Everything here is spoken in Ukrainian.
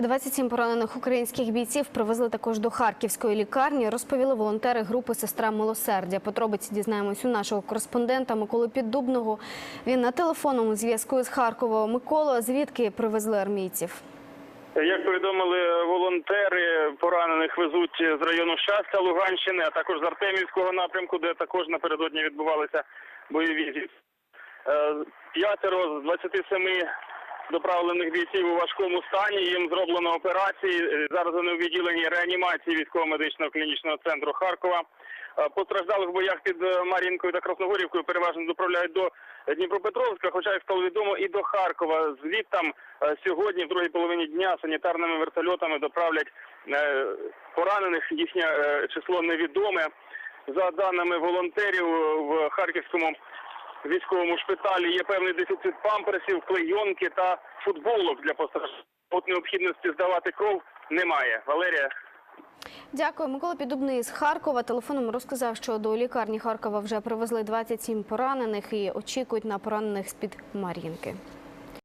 27 поранених українських бійців привезли також до харківської лікарні. Розповіли волонтери групи Сестра милосердя. Подробиці дізнаємось у нашого кореспондента Миколи Піддубного. Він на телефонному зв'язку з Харкова. Микола, звідки привезли армійців? Як повідомили волонтери, поранених везуть з району Щастя Луганщини, а також з Артемівського напрямку, де також напередодні відбувалися бойові дії. Е, П'ятеро з 27 доправлених бійців у важкому стані. Їм зроблено операції. Е, Зараз вони у відділенні реанімації військово-медичного клінічного центру Харкова. Е, Постраждалих в боях під е, Мар'їнкою та Красногорівкою переважно доправляють до Дніпропетровська, хоча, як стало відомо, і до Харкова. Звідтам сьогодні, в другій половині дня, санітарними вертольотами доправлять поранених. Їхнє число невідоме. За даними волонтерів, в Харківському військовому шпиталі є певний дефіцит памперсів, клейонки та футболок для постраждалих. От необхідності здавати кров немає. Валерія. Дякую. Микола Підубний з Харкова телефоном розказав, що до лікарні Харкова вже привезли 27 поранених і очікують на поранених з-під Мар'їнки.